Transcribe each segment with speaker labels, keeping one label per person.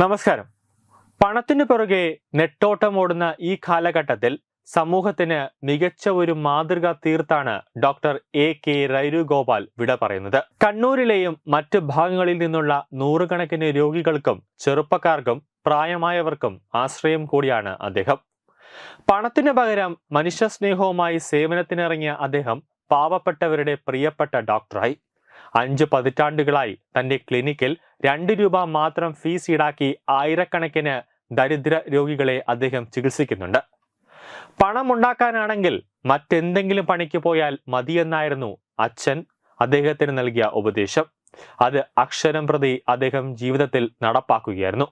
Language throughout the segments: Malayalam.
Speaker 1: നമസ്കാരം. പണത്തിനു പുറകെ നെട്ടോട്ടമോടുന്ന ഈ കാലഘട്ടത്തിൽ സമൂഹത്തിന് മികച്ച ഒരു മാതൃക തീർത്താണ് doctor A K Rairu Gopal വിട പറയുന്നത്. കണ്ണൂരിലെയും മറ്റ് ഭാഗങ്ങളിൽ നിന്നുള്ള നൂറുകണക്കിന് രോഗികൾക്കും ചെറുപ്പക്കാർക്കും പ്രായമായവർക്കും ആശ്രയം കൂടിയാണ് അദ്ദേഹം. പണത്തിന് പകരം മനുഷ്യസ്നേഹവുമായി സേവനത്തിനിറങ്ങിയ അദ്ദേഹം പാവപ്പെട്ടവരുടെ പ്രിയപ്പെട്ട ഡോക്ടറായി. അഞ്ച് പതിറ്റാണ്ടുകളായി തന്റെ ക്ലിനിക്കിൽ രണ്ട് രൂപ മാത്രം ഫീസ് ഈടാക്കി ആയിരക്കണക്കിന് ദരിദ്ര രോഗികളെ അദ്ദേഹം ചികിത്സിക്കുന്നുണ്ട്. പണമുണ്ടാക്കാനാണെങ്കിൽ മറ്റെന്തെങ്കിലും പണിക്ക് പോയാൽ മതിയെന്നായിരുന്നു അച്ഛൻ അദ്ദേഹത്തിന് നൽകിയ ഉപദേശം. അത് അക്ഷരം പ്രതി അദ്ദേഹം ജീവിതത്തിൽ നടപ്പാക്കുകയായിരുന്നു.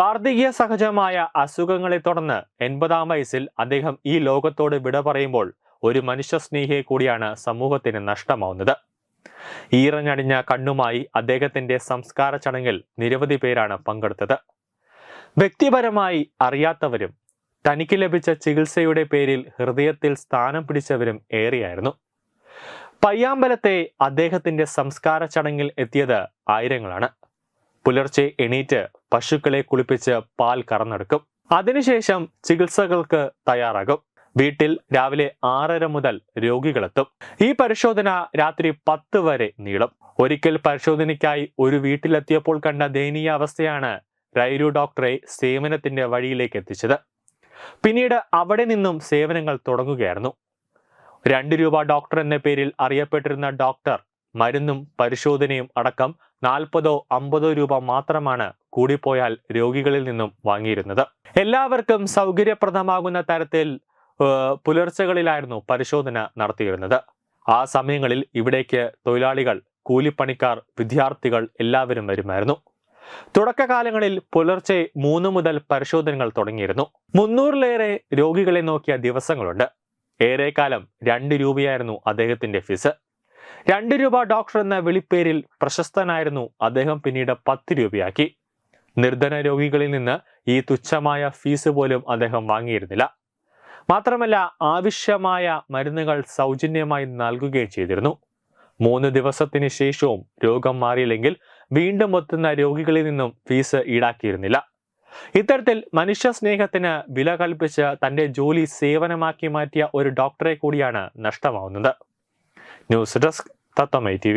Speaker 1: വാർദ്ധക്യ സഹജമായ അസുഖങ്ങളെ തുടർന്ന് എൺപതാം വയസ്സിൽ അദ്ദേഹം ഈ ലോകത്തോട് വിട പറയുമ്പോൾ ഒരു മനുഷ്യസ്നേഹിയെ കൂടിയാണ് സമൂഹത്തിന് നഷ്ടമാവുന്നത്. ഈറഞ്ഞടിഞ്ഞ കണ്ണുമായി അദ്ദേഹത്തിന്റെ സംസ്കാര ചടങ്ങിൽ നിരവധി പേരാണ് പങ്കെടുത്തത്. വ്യക്തിപരമായി അറിയാത്തവരും തനിക്ക് ലഭിച്ച ചികിത്സയുടെ പേരിൽ ഹൃദയത്തിൽ സ്ഥാനം പിടിച്ചവരും ഏറെയായിരുന്നു. പയ്യാമ്പലത്തെ അദ്ദേഹത്തിന്റെ സംസ്കാര ചടങ്ങിൽ എത്തിയത് ആയിരങ്ങളാണ്. പുലർച്ചെ എണീറ്റ് പശുക്കളെ കുളിപ്പിച്ച് പാൽ കറന്നെടുക്കും. അതിനുശേഷം ചികിത്സകൾക്ക് തയ്യാറാകും. വീട്ടിൽ രാവിലെ ആറര മുതൽ രോഗികളെത്തും. ഈ പരിശോധന രാത്രി പത്ത് വരെ നീളും. ഒരിക്കൽ പരിശോധനയ്ക്കായി ഒരു വീട്ടിലെത്തിയപ്പോൾ കണ്ട ദയനീയ അവസ്ഥയാണ് റൈരു ഡോക്ടറെ സേവനത്തിന്റെ വഴിയിലേക്ക് എത്തിച്ചത്. പിന്നീട് അവിടെ നിന്നും സേവനങ്ങൾ തുടങ്ങുകയായിരുന്നു. രണ്ട് രൂപ ഡോക്ടർ എന്ന പേരിൽ അറിയപ്പെട്ടിരുന്ന ഡോക്ടർ മരുന്നും പരിശോധനയും അടക്കം നാൽപ്പതോ അമ്പതോ രൂപ മാത്രമാണ് കൂടിപ്പോയാൽ രോഗികളിൽ നിന്നും വാങ്ങിയിരുന്നത്. എല്ലാവർക്കും സൗകര്യപ്രദമാകുന്ന തരത്തിൽ പുലർച്ചകളിലായിരുന്നു പരിശോധന നടത്തിയിരുന്നത്. ആ സമയങ്ങളിൽ ഇവിടേക്ക് തൊഴിലാളികൾ കൂലിപ്പണിക്കാർ വിദ്യാർത്ഥികൾ എല്ലാവരും വരുമായിരുന്നു. തുടക്കകാലങ്ങളിൽ പുലർച്ചെ മൂന്ന് മുതൽ പരിശോധനകൾ തുടങ്ങിയിരുന്നു. മുന്നൂറിലേറെ രോഗികളെ നോക്കിയ ദിവസങ്ങളുണ്ട്. ഏറെക്കാലം രണ്ട് രൂപയായിരുന്നു അദ്ദേഹത്തിന്റെ ഫീസ്. രണ്ട് രൂപ ഡോക്ടർ എന്ന വിളിപ്പേരിൽ പ്രശസ്തനായിരുന്നു അദ്ദേഹം പിന്നീട് പത്ത് രൂപയാക്കി. നിർധന രോഗികളിൽ നിന്ന് ഈ തുച്ഛമായ ഫീസ് പോലും അദ്ദേഹം വാങ്ങിയിരുന്നില്ല. മാത്രമല്ല ആവശ്യമായ മരുന്നുകൾ സൗജന്യമായി നൽകുകയും ചെയ്തിരുന്നു. മൂന്ന് ദിവസത്തിന് ശേഷവും രോഗം മാറിയില്ലെങ്കിൽ വീണ്ടും എത്തുന്ന രോഗികളിൽ നിന്നും ഫീസ് ഈടാക്കിയിരുന്നില്ല. ഇത്തരത്തിൽ മനുഷ്യ സ്നേഹത്തിന് വില കൽപ്പിച്ച് തന്റെ ജോലി സേവനമാക്കി മാറ്റിയ ഒരു ഡോക്ടറെ കൂടിയാണ് നഷ്ടമാവുന്നത്. ന്യൂസ് ഡെസ്ക് തത്തമൈ ടി